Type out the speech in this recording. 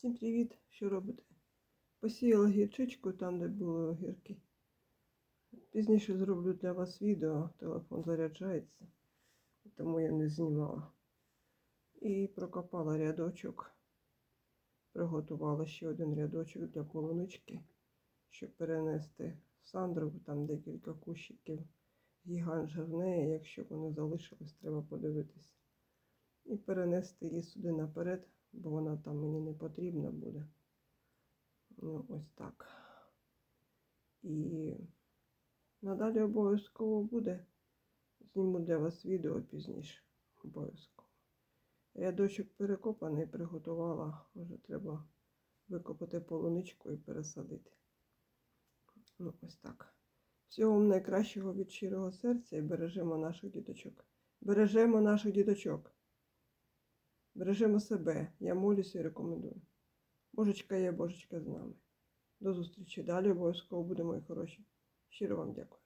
Всім привіт! Що робите? Посіяла гірчичку там, де були огірки. Пізніше зроблю для вас відео, телефон заряджається, тому я не знімала. І прокопала рядочок. Приготувала ще один рядочок для полунички, щоб перенести в Сандрову, там декілька кущиків. Гігант жирнеє, якщо вони залишились, треба подивитись. І перенести її сюди наперед, бо вона там мені не потрібна буде. Ну, ось так. І надалі обов'язково буде. Зніму для вас відео пізніше. Обов'язково. Рядочок перекопаний, приготувала. Вже треба викопати полуничку і пересадити. Ну, ось так. Всього вам найкращого від щирого серця і бережемо наших діточок. Бережемо наших діточок. Бережемо себе. Я молюся і рекомендую. Божечка є, Божечка з нами. До зустрічі. Далі обов'язково буде, мої хороші. Щиро вам дякую.